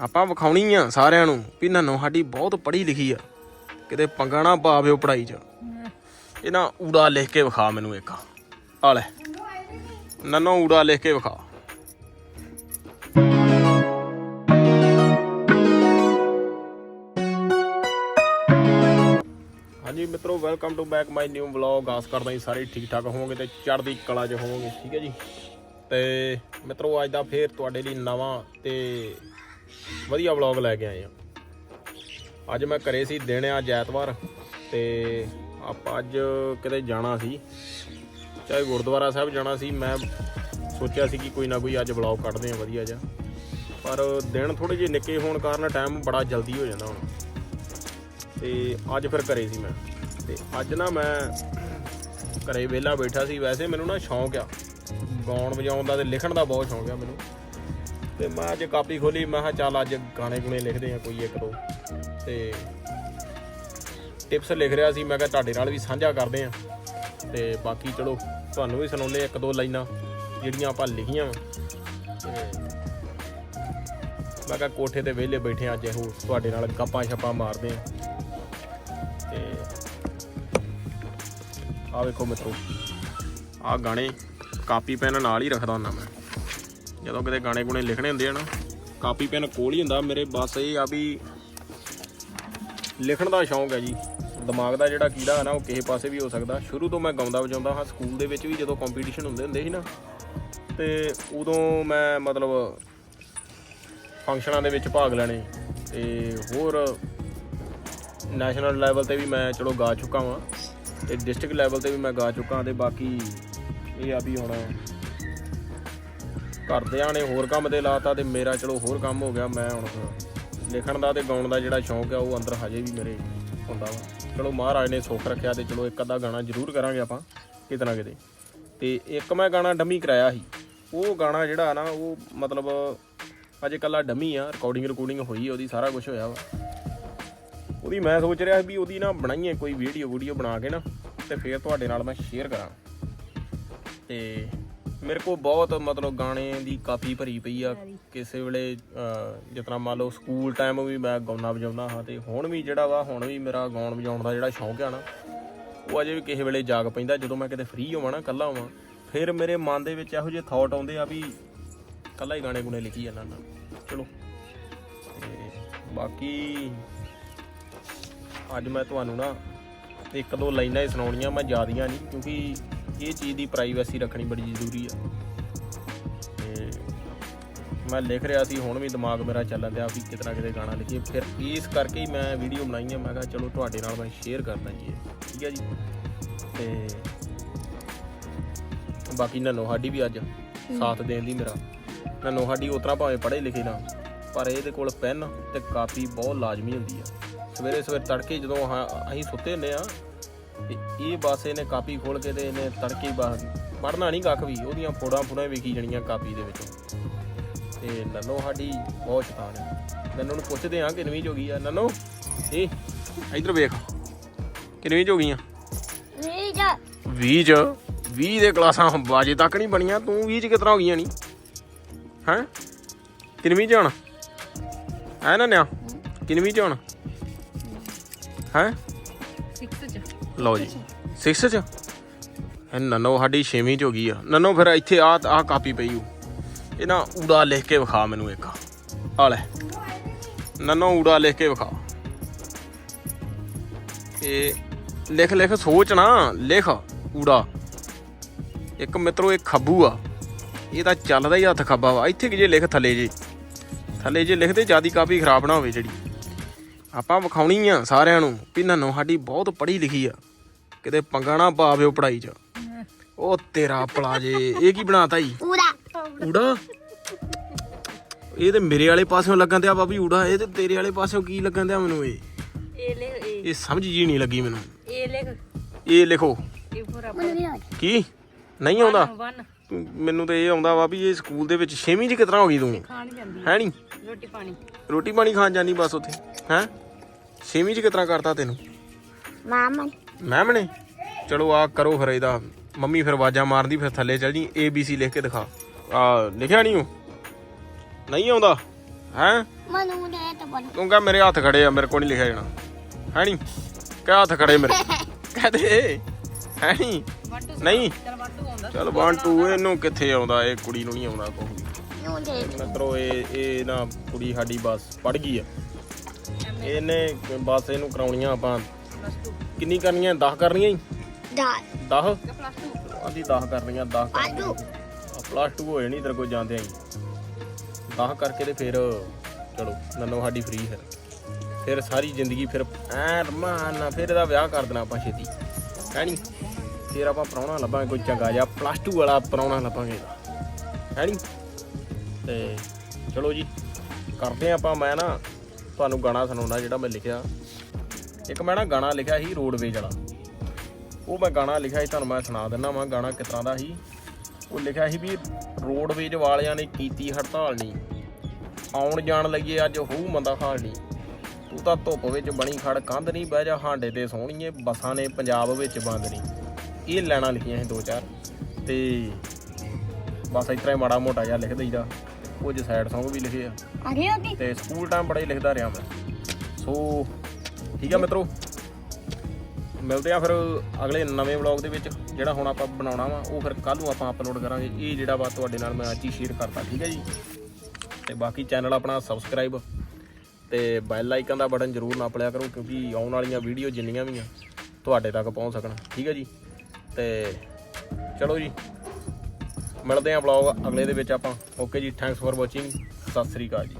ਆਪਾਂ ਵਿਖਾਉਣੀ ਆ ਸਾਰਿਆਂ ਨੂੰ ਵੀ ਨਨੋ ਸਾਡੀ ਬਹੁਤ ਪੜ੍ਹੀ ਲਿਖੀ ਆ। ਕਿਤੇ ਪੰਗਾ ਨਾ ਪਾਵਿਓ ਪੜਾਈ 'ਚ। ਇਹ ਨਾ ਊੜਾ ਲਿਖ ਕੇ ਵਿਖਾ ਮੈਨੂੰ ਇੱਕ। ਆ ਲੈ। ਨਨੋ ਊੜਾ ਲਿਖ ਕੇ ਵਿਖਾ। ਹਾਂਜੀ ਮਿੱਤਰੋ welcome to back my new vlog ਆਸ ਕਰਦਾ ਜੀ ਸਾਰੇ ਠੀਕ ਠਾਕ ਹੋਵੋਗੇ ਤੇ ਚੜ੍ਹਦੀ ਕਲਾ 'ਚ ਹੋਵੋਗੇ। ਠੀਕ ਹੈ ਜੀ। ਤੇ ਮਿੱਤਰੋ, ਅੱਜ ਦਾ ਫੇਰ ਤੁਹਾਡੇ ਲਈ ਨਵਾਂ ਤੇ ਵਧੀਆ ਵਲੌਗ ਲੈ ਕੇ ਆਏ ਆ। ਅੱਜ ਮੈਂ ਘਰੇ ਸੀ, ਦਿਨ ਆ ਅੱਜ ਐਤਵਾਰ, ਤੇ ਆਪਾਂ ਅੱਜ ਕਿਤੇ ਜਾਣਾ ਸੀ। ਚਾਹੇ ਗੁਰਦੁਆਰਾ ਸਾਹਿਬ ਜਾਣਾ ਸੀ, ਮੈਂ ਸੋਚਿਆ ਸੀ ਕਿ ਕੋਈ ਨਾ ਕੋਈ ਅੱਜ ਵਲੌਗ ਕੱਢਦੇ ਆ, ਵਧੀਆ ਜਿਹਾ। ਪਰ ਦਿਨ ਥੋੜੇ ਜਿਹੇ ਨਿੱਕੇ ਹੋਣ ਕਾਰਨ ਟਾਈਮ ਬੜਾ ਜਲਦੀ ਹੋ ਜਾਂਦਾ ਹੁਣ। ਤੇ ਅੱਜ ਫਿਰ ਘਰੇ ਸੀ ਮੈਂ। ਤੇ ਅੱਜ ਨਾ ਮੈਂ ਘਰੇ ਵਿਹਲਾ ਬੈਠਾ ਸੀ। ਵੈਸੇ ਮੈਨੂੰ ਨਾ ਸ਼ੌਂਕ ਆ। ਗਾਉਣ ਵਜਾਉਣ ਦਾ ਤੇ ਲਿਖਣ ਦਾ ਬਹੁਤ ਸ਼ੌਂਕ ਆ ਮੈਨੂੰ। ਤੇ ਮੈਂ ਅੱਜ ਕਾਪੀ ਖੋਲੀ, ਮੈਂ ਕਿਹਾ ਚੱਲ ਅੱਜ ਗਾਣੇ ਗੁਣੇ ਲਿਖਦੇ ਆ ਕੋਈ ਇੱਕ ਦੋ। ਤੇ ਟਿਪਸ ਲਿਖ ਰਿਹਾ ਸੀ, ਮੈਂ ਕਿਹਾ ਤੁਹਾਡੇ ਨਾਲ ਵੀ ਸਾਂਝਾ ਕਰਦੇ ਆ ਤੇ ਬਾਕੀ ਚਲੋ, ਤੁਹਾਨੂੰ ਵੀ ਸੁਣਾਉਂਦੇ ਇੱਕ ਦੋ ਲਾਈਨਾਂ, ਜਿਹੜੀਆਂ ਆਪਾਂ ਲਿਖੀਆਂ ਮੈਂ ਕਿਹਾ ਕੋਠੇ ਤੇ ਵਿਹਲੇ ਬੈਠੇ ਆ ਅੱਜ ਇਹੋ ਤੁਹਾਡੇ ਨਾਲ ਗੱਪਾਂ ਛੱਪਾਂ ਮਾਰਦੇ ਆ ਤੇ ਆ ਵੇਖੋ ਮਿੱਤਰੋ ਆ ਗਾਣੇ ਕਾਪੀ ਪੈਨ ਨਾਲ ਹੀ ਰੱਖਦਾ ਹੁੰਦਾ ਮੈਂ। ਜਦੋਂ ਕਿਤੇ ਗਾਣੇ ਗੁਣੇ ਲਿਖਣੇ ਹੁੰਦੇ ਆ ਨਾ, ਕਾਪੀ ਪੈਨ ਕੋਲ ਹੀ ਹੁੰਦਾ ਮੇਰੇ, ਬਸ ਇਹ ਆ ਵੀ ਲਿਖਣ ਦਾ ਸ਼ੌਂਕ ਹੈ ਜੀ। ਦਿਮਾਗ ਦਾ ਜਿਹੜਾ ਕੀੜਾ ਹੈ ਨਾ, ਉਹ ਕਿਸੇ ਪਾਸੇ ਵੀ ਹੋ ਸਕਦਾ। ਸ਼ੁਰੂ ਤੋਂ ਮੈਂ ਗਾਉਂਦਾ ਵਜਾਉਂਦਾ ਹਾਂ, ਸਕੂਲ ਦੇ ਵਿੱਚ ਵੀ ਜਦੋਂ ਕੰਪੀਟੀਸ਼ਨ ਹੁੰਦੇ ਹੁੰਦੇ ਸੀ ਨਾ, ਤੇ ਉਦੋਂ ਮੈਂ ਮਤਲਬ ਫੰਕਸ਼ਨਾਂ ਦੇ ਵਿੱਚ ਭਾਗ ਲੈਣੇ, ਤੇ ਹੋਰ ਨੈਸ਼ਨਲ ਲੈਵਲ ਤੇ ਵੀ ਮੈਂ ਚਲੋ ਗਾ ਚੁੱਕਾ ਹਾਂ ਤੇ ਡਿਸਟ੍ਰਿਕਟ ਲੈਵਲ ਤੇ ਵੀ ਮੈਂ ਗਾ ਚੁੱਕਾ, ਤੇ ਬਾਕੀ ਇਹ ਆ ਵੀ ਹੁਣ ਘਰਦਿਆਂ ਨੇ ਹੋਰ ਕੰਮ ਤੇ ਲਾਤਾ ਤੇ ਮੇਰਾ ਚਲੋ ਹੋਰ ਕੰਮ ਹੋ ਗਿਆ, ਮੈਂ ਹੁਣ ਲਿਖਣ ਦਾ ਤੇ ਗਾਉਣ ਦਾ ਜਿਹੜਾ ਸ਼ੌਂਕ ਆ, ਉਹ ਅੰਦਰ ਹਜੇ ਵੀ ਮੇਰੇ ਹੁੰਦਾ ਵਾ। ਚਲੋ ਮਹਾਰਾਜ ਨੇ ਸੁੱਖ ਰੱਖਿਆ ਤੇ ਚਲੋ ਇੱਕ ਅੱਧਾ ਗਾਣਾ ਜ਼ਰੂਰ ਕਰਾਂਗੇ ਆਪਾਂ ਕਿਤੇ ਨਾ ਕਿਤੇ। ਤੇ ਇੱਕ ਮੈਂ ਗਾਣਾ ਡਮੀ ਕਰਾਇਆ ਸੀ, ਉਹ ਗਾਣਾ ਜਿਹੜਾ ਨਾ, ਉਹ ਮਤਲਬ ਅਜੇ ਕੱਲਾ ਡਮੀ ਆ ਰਿਕਾਰਡਿੰਗ ਰਿਕਾਰਡਿੰਗ ਹੋਈ ਉਹਦੀ ਸਾਰਾ ਕੁਝ ਹੋਇਆ ਵਾ। ਉਹਦੀ ਮੈਂ ਸੋਚ ਰਿਹਾ ਸੀ ਵੀ ਉਹਦੀ ਨਾ ਬਣਾਈਏ ਕੋਈ ਵੀਡੀਓ ਵੀਡੀਓ ਬਣਾ ਕੇ ਨਾ, ਤੇ ਫਿਰ ਤੁਹਾਡੇ ਨਾਲ ਮੈਂ ਸ਼ੇਅਰ ਕਰਾਂ। ਤੇ ਮੇਰੇ ਕੋਲ ਬਹੁਤ ਮਤਲਬ ਗਾਣੇ ਦੀ ਕਾਪੀ ਭਰੀ ਪਈ ਆ। ਕਿਸੇ ਵੇਲੇ ਤਰ੍ਹਾਂ ਮੰਨ ਲਓ ਸਕੂਲ ਟਾਈਮ ਵੀ ਮੈਂ ਗਾਉਣਾ ਵਜਾਉਂਦਾ ਹਾਂ ਤੇ ਹੁਣ ਵੀ ਜਿਹੜਾ ਵਾ ਹੁਣ ਵੀ ਮੇਰਾ ਗਾਉਣ ਵਜਾਉਣ ਦਾ ਜਿਹੜਾ ਸ਼ੌਂਕ ਆ ਨਾ ਉਹ ਅਜੇ ਵੀ ਕਿਸੇ ਵੇਲੇ ਜਾਗ ਪੈਂਦਾ। ਜਦੋਂ ਮੈਂ ਕਿਤੇ ਫ੍ਰੀ ਹੋਵਾਂ ਨਾ ਇਕੱਲਾ ਹੋਵਾਂ ਫਿਰ ਮੇਰੇ ਮਨ ਦੇ ਵਿੱਚ ਇਹੋ ਜਿਹੇ ਥਾਟ ਆਉਂਦੇ ਆ ਵੀ ਇਕੱਲਾ ਹੀ ਗਾਣੇ ਗੁਣੇ ਲਿਖੀ ਜਾਂਦਾ ਨਾ ਚਲੋ ਬਾਕੀ ਅੱਜ ਮੈਂ ਤੁਹਾਨੂੰ ਨਾ ਇੱਕ ਦੋ ਲਾਈਨਾਂ ਹੀ ਸੁਣਾਉਣੀਆਂ ਮੈਂ ਜ਼ਿਆਦੀਆਂ ਨਹੀਂ ਕਿਉਂਕਿ ਇਹ ਚੀਜ਼ ਦੀ ਪ੍ਰਾਈਵੇਸੀ ਰੱਖਣੀ ਬੜੀ ਜ਼ਰੂਰੀ ਆ। ਤੇ ਮੈਂ ਲਿਖ ਰਿਹਾ ਸੀ ਹੁਣ ਵੀ ਦਿਮਾਗ ਮੇਰਾ ਚੱਲਣ ਦਿਆ ਵੀ ਕਿਤਨਾ ਕਿਤੇ ਗਾਣਾ ਲਿਖੀਏ। ਫਿਰ ਇਸ ਕਰਕੇ ਹੀ ਮੈਂ ਵੀਡੀਓ ਬਣਾਈ ਆ ਮੈਂ ਕਿਹਾ ਚਲੋ ਤੁਹਾਡੇ ਨਾਲ ਮੈਂ ਸ਼ੇਅਰ ਕਰਦਾ ਜੀ ਠੀਕ ਹੈ ਜੀ? ਤੇ ਬਾਕੀ ਨਨੋ ਸਾਡੀ ਵੀ ਅੱਜ ਸਾਥ ਦੇਣ ਦੀ ਮੇਰਾ। ਨਨੋ ਸਾਡੀ ਉਤਰਾ ਭਾਵੇਂ ਪੜ੍ਹੇ ਲਿਖੇ ਨਾ ਪਰ ਇਹਦੇ ਕੋਲ ਪੈਨ ਤੇ ਕਾਪੀ ਬਹੁਤ ਲਾਜ਼ਮੀ ਹੁੰਦੀ ਆ। ਸਵੇਰੇ ਸਵੇਰੇ ਤੜਕੇ ਜਦੋਂ ਆਹ- ਅਸੀਂ ਸੁੱਤੇ ਹੁੰਦੇ ਆ ਤੇ ਇਹ ਬਸ ਇਹਨੇ ਕਾਪੀ ਖੋਲ ਕੇ ਤੇ ਇਹਨੇ ਤੜਕੇ ਹੀ ਬਸ ਪੜ੍ਹਨਾ ਨਹੀਂ ਕੱਖ ਵੀ ਉਹਦੀਆਂ ਫੋੜਾਂ ਫੋੜਾਂ ਵੇਖੀ ਜਣੀਆਂ ਕਾਪੀ ਦੇ ਵਿੱਚੋਂ। ਤੇ ਨਨੋ ਸਾਡੀ ਬਹੁਤ ਸ਼ੈਤਾਨ ਹੈ। ਨਨੋ ਨੂੰ ਪੁੱਛਦੇ ਆ ਕਿੰਨਵੀਂ ਚ ਹੋ ਗਈ ਆ। ਨਨੋ ਇਹ ਇਧਰ ਵੇਖ ਕਿੰਨਵੀਂ ਚ ਹੋ ਗਈਆਂ? 20 ਚ। 20 ਦੇ ਕਲਾਸਾਂ ਬਾਜੇ ਤੱਕ ਨਹੀਂ ਬਣੀਆਂ ਤੂੰ 20 ਚ ਕਿਤਨਾ ਹੋ ਗਈਆਂ ਨਹੀਂ ਹੈ? ਕਿੰਨਵੀਂ ਚ ਹੁਣ? ਹੈ ਨਾ ਨਿਆ ਕਿੰਨਵੀਂ ਚ ਹੁਣ? ਹੈ? 6 ਚ। ਲਓ ਜੀ। 6 ਚ? ਇਹ ਨਨੋ ਸਾਡੀ 6ਵੀਂ ਚ ਹੋ ਗਈ ਆ। ਨਨੋ ਫਿਰ ਇੱਥੇ ਆ ਆ ਕਾਪੀ ਪਈ ਓ। ਇਹ ਨਾ ਊੜਾ ਲਿਖ ਕੇ ਵਿਖਾ ਮੈਨੂੰ ਇੱਕ। ਆ ਲੈ। ਨਨੋ ਊੜਾ ਲਿਖ ਕੇ ਵਿਖਾ। ਇਹ ਲਿਖ ਲਿਖ ਸੋਚ ਨਾ। ਲਿਖ ਊੜਾ। ਇੱਕ ਮਿੱਤਰੋ ਇਹ ਖੱਬੂ ਆ। ਇਹ ਤਾਂ ਚੱਲਦਾ ਹੀ ਹੱਥ ਖੱਬਾ ਵਾ। ਇੱਥੇ ਕਿ ਜੇ ਲਿਖ ਥੱਲੇ ਜੇ? ਥੱਲੇ ਜੇ ਲਿਖਦੇ ਜਿਆਦੀ ਕਾਪੀ ਖਰਾਬ ਨਾ ਹੋਵੇ ਜਿਹੜੀ। ਆਪਾਂ ਵਿਖਾਉਣੀ ਆ ਸਾਰਿਆਂ ਨੂੰ ਵੀ ਨਨੋ ਸਾਡੀ ਬਹੁਤ ਪੜ੍ਹੀ ਲਿਖੀ ਆ। ਕਿਤੇ ਪੰਗਾ ਨਾ ਪਾਵਿਓ ਪੜਾਈ 'ਚ। ਉਹ ਤੇਰਾ ਪਲਾ ਜੇ ਇਹ ਕੀ ਬਣਾਤਾ ਜੀ ਪੂਰਾ ਊੜਾ। ਇਹ ਤੇ ਮੇਰੇ ਵਾਲੇ ਪਾਸਿਓਂ ਲੱਗਣ ਦਿਆ ਬਾਬੀ ਊੜਾ ਇਹ ਤੇ ਤੇਰੇ ਵਾਲੇ ਪਾਸਿਓਂ ਕੀ ਲੱਗਣ ਦਿਆ ਮੈਨੂੰ ਇਹ? ਇਹ ਲਿਖ ਇਹ। ਇਹ ਸਮਝ ਜੀ ਨਹੀਂ ਲੱਗੀ ਮੈਨੂੰ। ਇਹ ਲਿਖ। ਇਹ ਲਿਖੋ। ਇਹ ਪੂਰਾ ਮੈਨੂੰ ਨਹੀਂ ਆਉਂਦਾ। ਕੀ? ਨਹੀਂ ਆਉਂਦਾ? ਤੂੰ- ਮੈਨੂੰ ਤੇ ਇਹ ਆਉਂਦਾ ਵਾ ਵੀ ਇਹ ਸਕੂਲ ਦੇ ਵਿੱਚ 6ਵੀਂ 'ਚ ਕਿਤਨਾ ਹੋ ਗਈ ਤੂੰ? ਖਾਣ ਜਾਂਦੀ ਹੈ ਨਹੀਂ ਰੋਟੀ ਪਾਣੀ। ਰੋਟੀ ਪਾਣੀ ਖਾਣ ਜਾਂਦੀ ਬਸ ਉੱਥੇ ਹੈ? 6ਵੀਂ 'ਚ ਕਿਤਨਾ ਕਰਤਾ ਤੈਨੂੰ? ਮਾਮਾ। ਮੈਮ ਨੇ ਚਲੋ ਆ ਕਰੋ ਫਿਰ ਇਹਦਾ। ਮੰਮੀ ਫਿਰ ਆਵਾਜ਼ਾਂ ਮਾਰਦੀ ਫਿਰ ਥੱਲੇ ਚੱਲ ਜੀ ਏ ਬੀ ਸੀ ਲਿਖ ਕੇ ਦਿਖਾ। ਆ ਲਿਖਿਆ ਨਹੀਂ ਉਹ? ਨਹੀਂ ਆਉਂਦਾ? ਹੈ? ਮਨੂੰ ਦੇ ਤਾਂ ਬਣ ਤੂੰ ਕਹ ਮੇਰੇ ਹੱਥ ਖੜੇ ਆ ਮੇਰੇ ਕੋਲ ਨਹੀਂ ਲਿਖਿਆ ਜਾਣਾ। ਹੈ ਨਹੀਂ? ਕਹ ਹੱਥ ਖੜੇ ਮੇਰੇ। ਕਹਦੇ ਹੈ ਨਹੀਂ? ਨਹੀਂ? ਚਲ ਵਾਟੂ ਆਉਂਦਾ ਚਲ 1 2 ਇਹਨੂੰ ਕਿੱਥੇ ਆਉਂਦਾ? ਇਹ ਕੁੜੀ ਨੂੰ ਨਹੀਂ ਆਉਂਦਾ ਕੋਈ ਨੂੰ ਮਿੱਤਰੋ ਇਹ ਇਹ ਨਾ ਕੁੜੀ ਸਾਡੀ ਬਸ ਪੜ ਗਈ ਆ। ਇਹਨੇ ਬਸ ਇਹਨੂੰ ਕਰਾਉਣੀਆਂ ਆਪਾਂ। ਪਲੱਸ 2 ਕਿੰਨੀ ਕਰਨੀਆਂ? 10 ਕਰਨੀਆਂ ਹੀ? ਦਾ 10 ਪਲੱਸ 2 ਆਂਦੀ 10 ਕਰਨੀਆਂ 10 ਆਲੂ। ਪਲੱਸ 2 ਹੋ ਜਾਣੀ ਤੇਰੇ ਕੋਲ ਜਾਂਦੇ ਆਂ 10 ਕਰਕੇ ਤੇ ਫਿਰ ਚਲੋ ਨੰਨੋ ਸਾਡੀ ਫ੍ਰੀ ਫਿਰ। ਫਿਰ ਸਾਰੀ ਜ਼ਿੰਦਗੀ ਫਿਰ ਐ ਰਮਾਨ ਨਾਲ ਫਿਰ ਇਹਦਾ ਵਿਆਹ ਕਰ ਦੇਣਾ ਆਪਾਂ ਛੇਤੀ। ਹੈ ਨਹੀਂ ਫਿਰ ਆਪਾਂ ਪ੍ਰਾਹੁਣਾ ਲੱਭਾਂਗੇ ਕੋਈ ਚੰਗਾ ਜਿਹਾ ਪਲੱਸ 2 ਵਾਲਾ ਪ੍ਰਾਹੁਣਾ ਲੱਭਾਂਗੇ। ਹੈ ਨਹੀਂ ਤੇ ਚਲੋ ਜੀ ਕਰਦੇ ਹਾਂ ਆਪਾਂ ਮੈਂ ਨਾ ਤੁਹਾਨੂੰ ਗਾਣਾ ਸੁਣਾਉਣਾ ਜਿਹੜਾ ਮੈਂ ਲਿਖਿਆ। ਇੱਕ ਮੈਂ ਨਾ ਗਾਣਾ ਲਿਖਿਆ ਸੀ ਰੋਡਵੇਜ ਵਾਲਾ। ਉਹ ਮੈਂ ਗਾਣਾ ਲਿਖਿਆ ਸੀ, ਤੁਹਾਨੂੰ ਮੈਂ ਸੁਣਾ ਦਿੰਦਾ ਵਾਂ, ਗਾਣਾ ਕਿਸ ਦਾ ਸੀ। ਉਹ ਲਿਖਿਆ ਸੀ ਵੀ ਰੋਡਵੇਜ ਵਾਲਿਆਂ ਨੇ ਕੀਤੀ ਹੜਤਾਲ ਨਹੀਂ ਆਉਣ ਜਾਣ ਲੱਗੇ ਅੱਜ ਹੋਊ ਮੰਦਾ ਹਾਲ ਨਹੀਂ ਤੂੰ ਤਾਂ ਧੁੱਪ ਵਿੱਚ ਬਣੀ ਖੜ, ਕੰਧ ਨਹੀਂ ਬਹਿ ਜਾ, ਹਾਂਡੇ ਤੇ ਸੋਹਣੀਏ, ਬੱਸਾਂ ਨੇ ਪੰਜਾਬ ਵਿੱਚ ਬੰਦ ਨਹੀਂ ਇਹ ਲੈਣਾ ਲਿਖੀਆਂ ਸੀ ਦੋ ਚਾਰ। ਤੇ ਬਸ ਇਸ ਹੀ ਮਾੜਾ ਮੋਟਾ ਜਿਹਾ ਲਿਖ ਦਈਦਾ। ਕੁਝ ਸਾਈਡ Song ਵੀ ਲਿਖੇ ਆ। ਆ ਗਈ ਹੋਤੀ ਤੇ ਸਕੂਲ ਟਾਈਮ ਬੜਾ ਹੀ ਲਿਖਦਾ ਰਿਹਾ ਮੈਂ। ਸੋ ਠੀਕ ਆ ਮਿੱਤਰੋ? ਮਿਲਦੇ ਆ ਫਿਰ ਅਗਲੇ ਨਵੇਂ ਵਲੌਗ ਦੇ ਵਿੱਚ ਜਿਹੜਾ ਹੁਣ ਆਪਾਂ ਬਣਾਉਣਾ ਵਾ ਉਹ ਫਿਰ ਕੱਲ ਨੂੰ ਆਪਾਂ ਅਪਲੋਡ ਕਰਾਂਗੇ। ਇਹ ਜਿਹੜਾ ਵਾ ਤੁਹਾਡੇ ਨਾਲ ਮੈਂ ਅੱਜ ਹੀ ਸ਼ੇਅਰ ਕਰਤਾ ਠੀਕ ਹੈ ਜੀ? ਤੇ ਬਾਕੀ ਚੈਨਲ ਆਪਣਾ ਸਬਸਕ੍ਰਾਈਬ ਤੇ ਬੈਲ ਆਈਕਨ ਦਾ ਬਟਨ ਜ਼ਰੂਰ ਨਾਪ ਲਿਆ ਕਰੋ ਕਿਉਂਕਿ ਆਉਣ ਵਾਲੀਆਂ ਵੀਡੀਓ ਜਿੰਨੀਆਂ ਵੀ ਆ ਤੁਹਾਡੇ ਤੱਕ ਪਹੁੰਚ ਸਕਣ ਠੀਕ ਹੈ ਜੀ? ਤੇ ਚਲੋ ਜੀ। ਮਿਲਦੇ ਆ ਵਲੌਗ ਅਗਲੇ ਦੇ ਵਿੱਚ ਆਪਾਂ। ਓਕੇ ਜੀ thanks for watching Sat Sri ਅਕਾਲ ਜੀ।